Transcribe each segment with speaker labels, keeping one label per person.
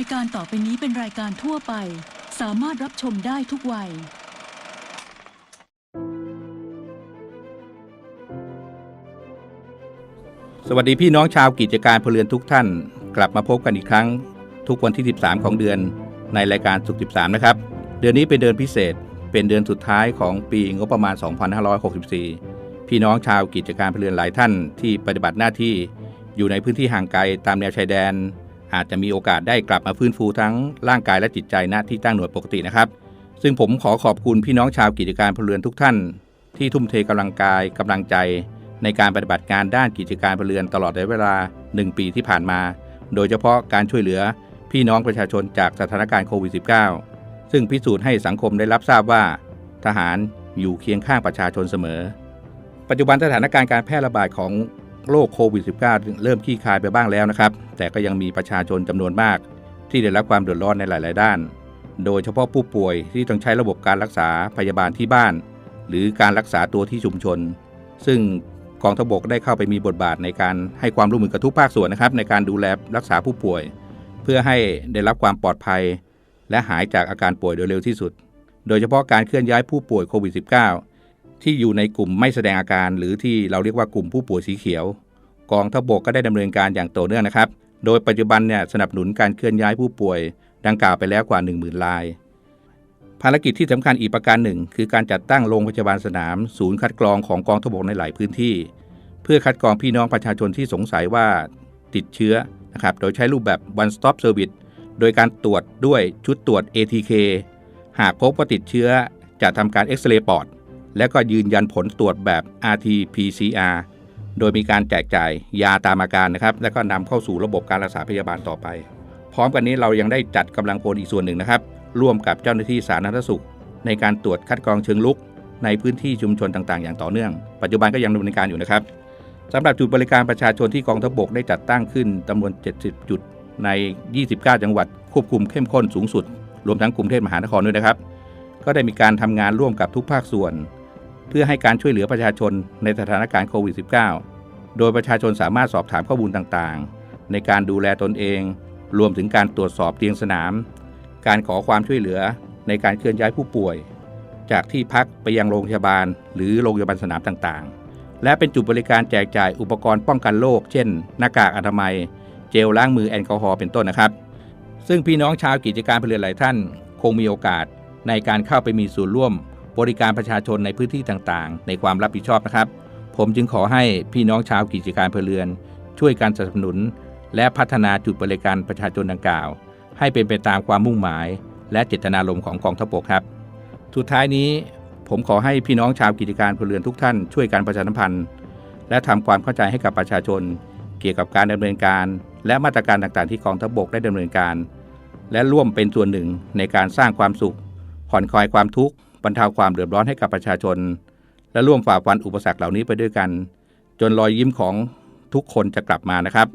Speaker 1: ายการต่อไปนี้เป็นรายการทั่วไป สามารถรับชมได้ทุกวัย
Speaker 2: สวัสดีพี่น้องชาวกิจการพลเรือนทุกท่าน กลับมาพบกันอีกครั้ง ทุกวันที่ 13 ของเดือนในรายการสุข 13 นะครับ เดือนนี้เป็นเดือนพิเศษ เป็นเดือนสุดท้ายของปีงบประมาณ 2564 พี่น้องชาวกิจการพลเรือนหลายท่านที่ปฏิบัติหน้าที่อยู่ในพื้นที่ห่างไกลตามแนวชายแดน อาจจะมีโอกาสได้กลับมาฟื้นฟูทั้งร่างกายและจิตใจณที่ตั้งหน่วยปกตินะครับ ซึ่งผมขอขอบคุณพี่น้องชาวกิจการพลเรือนทุกท่าน ที่ทุ่มเทกำลังกายกำลังใจ ในการปฏิบัติงานด้านกิจการพลเรือนตลอดระยะเวลา 1 ปีที่ผ่านมา โดยเฉพาะการช่วยเหลือพี่น้องประชาชนจากสถานการณ์โควิด -19 ซึ่งพิสูจน์ให้สังคมได้รับทราบว่า ทหารอยู่เคียงข้างประชาชนเสมอ ปัจจุบันสถานการณ์การแพร่ระบาดของ โรคโควิด -19 เริ่มคลี่คลายไปบ้างแล้วนะครับ แต่ก็ยังมีประชาชนจำนวนมาก ที่ได้รับความเดือดร้อนในหลาย ๆ ด้าน โดยเฉพาะผู้ป่วยที่ต้องใช้ระบบการรักษาพยาบาลที่บ้าน หรือการรักษาตัวที่ชุมชน ซึ่งกองทบกได้เข้าไปมีบทบาทในการให้ความร่วมมือกับทุกภาคส่วนนะครับในการดูแลรักษาผู้ป่วย เพื่อให้ได้รับความปลอดภัย และหายจากอาการป่วยโดยเร็วที่สุด โดยเฉพาะการเคลื่อนย้ายผู้ป่วยโควิด -19 ที่อยู่ในกลุ่มไม่แสดงอาการ หรือที่เราเรียกว่ากลุ่มผู้ป่วยสีเขียว กองทพบกก็ได้ดำเนินการอย่างต่อเนื่องนะครับ โดยปัจจุบันเนี่ยสนับสนุนการเคลื่อนย้ายผู้ป่วย ดังกล่าวไปแล้วกว่า 10,000ราย ภารกิจที่สำคัญอีกประการหนึ่ง คือการจัดตั้งโรงพยาบาลสนาม ศูนย์คัดกรองของกองทพบกในหลายพื้นที่ เพื่อคัดกรองพี่น้องประชาชนที่สงสัยว่าติดเชื้อนะครับโดยใช้รูปแบบ one stop service โดยการตรวจด้วยชุดตรวจ ATK หากพบว่าติดเชื้อจะทำการเอ็กซเรย์ปอด และก็ยืนยันผลตรวจแบบ RT-PCR โดยมีการแจกจ่ายยาตามอาการนะครับ และก็นำเข้าสู่ระบบการรักษาพยาบาลต่อไป พร้อมกันนี้เรายังได้จัดกำลังพลอีกส่วนหนึ่งนะครับ ร่วมกับเจ้าหน้าที่สาธารณสุข ในการตรวจคัดกรองเชิงลุก ในพื้นที่ชุมชนต่างๆ อย่างต่อเนื่อง ปัจจุบันก็ยังดำเนินการอยู่นะครับสำหรับจุดบริการประชาชนที่กองทัพบกได้จัดตั้งขึ้นจำนวน 70 จุดใน 29 จังหวัด ควบคุมเข้มข้นสูงสุด รวมทั้งกรุงเทพมหานครด้วยนะครับ ก็ได้มีการทำงานร่วมกับทุกภาคส่วน เพื่อให้การช่วยเหลือประชาชนในสถานการณ์โควิด -19 โดยประชาชนสามารถสอบถามข้อมูลต่างๆ ในการดูแลตนเอง รวมถึงการตรวจสอบเตียงสนาม การขอความช่วยเหลือในการเคลื่อนย้ายผู้ป่วย จากที่พักไปยังโรงพยาบาล หรือโรงพยาบาลสนามต่างๆ และเป็นจุดบริการแจกจ่ายอุปกรณ์ป้องกันโรคเช่น หน้ากากอนามัย เจลล้างมือแอลกอฮอล์เป็นต้นนะครับ ซึ่งพี่น้องชาวกิจการพลเรือนหลายท่าน คงมีโอกาสในการเข้าไปมีส่วนร่วม บริการประชาชนในพื้นที่ต่างๆ ในความรับผิดชอบนะครับ ผมจึงขอให้พี่น้องชาวกิจการพลเรือน ช่วยการสนับสนุน และพัฒนาจุดบริการประชาชนดังกล่าว ให้เป็นไปตามความมุ่งหมาย และเจตนารมณ์ของกองทัพบกครับ สุดท้ายนี้ผมขอให้พี่น้องชาวกิจการพลเรือนทุกท่านช่วยการประชาสัมพันธ์ และทำความเข้าใจให้กับประชาชน เกี่ยวกับการดำเนินการ และมาตรการต่างๆ ที่กองทัพบกได้ดำเนินการ และร่วมเป็นส่วนหนึ่งในการสร้างความสุขผ่อนคลายความทุกข์ บรรเทาความเดือดร้อนให้กับประชาชน และร่วมฝ่าฟันอุปสรรคเหล่านี้ไปด้วยกัน จนรอยยิ้มของทุกคนจะกลับมานะครับ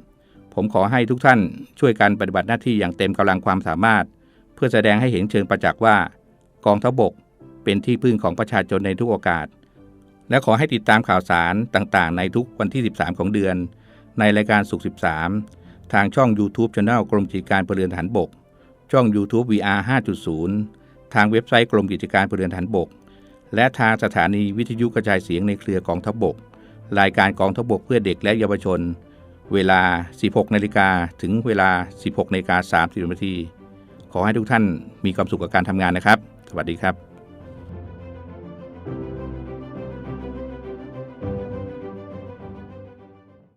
Speaker 2: ผมขอให้ทุกท่านช่วยกันปฏิบัติหน้าที่อย่างเต็มกำลังความสามารถ เพื่อแสดงให้เห็นเชิงประจักษ์ว่า กองทัพบกเป็นที่พึ่งของประชาชนในทุกโอกาส และขอให้ติดตามข่าวสารต่างๆ ในทุกวันที่ 13 ของเดือน ในรายการสุข 13 ทางช่อง YouTube Channel กรมกิจการพลเรือนฐานบก ช่อง YouTube VR 5.0 ทางเว็บไซต์กรมกิจการพลเรือนฐานบก และทางสถานีวิทยุกระจายเสียงในเครือกองทัพบก รายการกองทัพบกเพื่อเด็กและเยาวชน เวลา 16นาฬิกาถึงเวลา 16นาฬิกา30นาทีขอให้ทุกท่านมีความสุขกับการทำงานนะครับ สวัสดีครับ